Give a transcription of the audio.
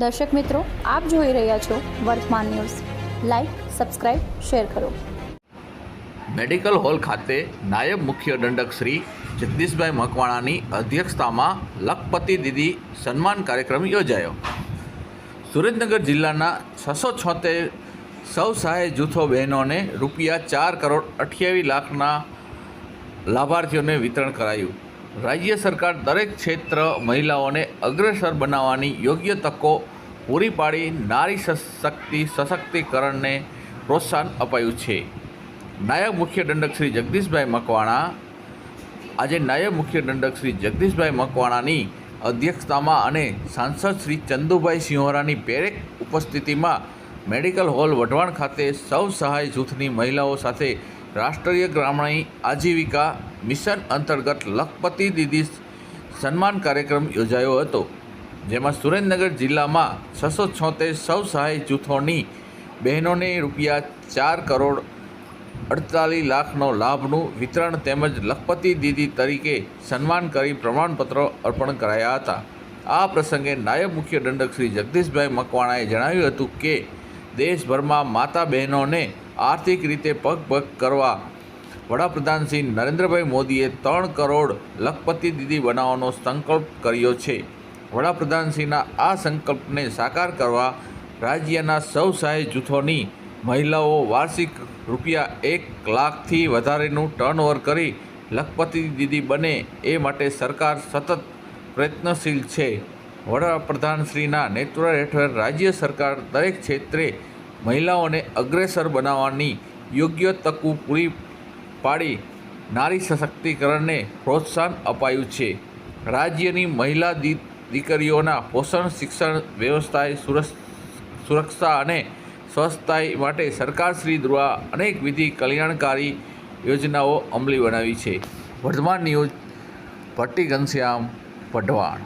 દર્શક મિત્રો, આપ જોઈ રહ્યા છો Vartman news. Like subscribe share કરો. મેડિકલ હોલ ખાતે નાયબ મુખ્ય દંડક શ્રી જગદીશભાઈ મકવાણાની અધ્યક્ષતામાં લખપતિ દીદી સન્માન કાર્યક્રમ યોજાયો. સુરેન્દ્રનગર જિલ્લાના છસો છોતેર સૌ સહાય જૂથો બહેનોને રૂપિયા ચાર કરોડ અઠ્યાવીસ લાખના લાભાર્થીઓને વિતરણ કરાયું. રાજ્ય સરકાર દરેક ક્ષેત્ર મહિલાઓને અગ્રેસર બનાવવાની યોગ્ય તકો પૂરી પાડી નારી શક્તિ સશક્તિકરણને પ્રોત્સાહન અપાયું છે. નાયબ મુખ્ય દંડક શ્રી જગદીશભાઈ મકવાણા આજે નાયબ મુખ્ય દંડક શ્રી જગદીશભાઈ મકવાણાની અધ્યક્ષતામાં અને સાંસદ શ્રી ચંદુભાઈ સિંહોરાની પ્રેરક ઉપસ્થિતિમાં મેડિકલ હોલ વઢવાણ ખાતે સૌ સહાય જૂથની મહિલાઓ સાથે રાષ્ટ્રીય ગ્રામીણ આજીવિકા મિશન અંતર્ગત લખપતિ દીદી સન્માન કાર્યક્રમ યોજાયો હતો, જેમાં સુરેન્દ્રનગર જિલ્લામાં છસો છોતેર સૌ સહાય જૂથોની બહેનોને રૂપિયા ચાર કરોડ અડતાલીસ લાખનો લાભનું વિતરણ તેમજ લખપતિ દીદી તરીકે સન્માન કરી પ્રમાણપત્રો અર્પણ કરાયા હતા. આ પ્રસંગે નાયબ મુખ્ય દંડક શ્રી જગદીશભાઈ મકવાણાએ જણાવ્યું હતું કે, દેશભરમાં માતા બહેનોને આર્થિક રીતે પગભગ કરવા. વડાપ્રધાન શ્રી નરેન્દ્રભાઈ મોદીએ ત્રણ કરોડ લખપતિ દીદી બનાવવાનો સંકલ્પ કર્યો છે. વડાપ્રધાનશ્રીના આ સંકલ્પને સાકાર કરવા રાજ્યના સૌ સહાય જૂથોની મહિલાઓ વાર્ષિક રૂપિયા એક લાખથી વધારેનું ટર્નઓવર કરી લખપતિ દીદી બને એ માટે સરકાર સતત પ્રયત્નશીલ છે. વડાપ્રધાનશ્રીના નેતૃત્વ હેઠળ રાજ્ય સરકાર દરેક ક્ષેત્રે મહિલાઓને અગ્રેસર બનાવવાની યોગ્ય તકો પૂરી પાડી નારી સશક્તિકરણને પ્રોત્સાહન અપાયું છે. રાજ્યની મહિલા દીકરીઓના પોષણ, શિક્ષણ વ્યવસ્થાએ સુરક્ષા અને સ્વસ્થતા માટે સરકારશ્રી દ્વારા અનેકવિધિ કલ્યાણકારી યોજનાઓ અમલી બનાવી છે. વર્ધમાન ન્યૂઝ, ભટ્ટી ઘનશ્યામ વઢવાણ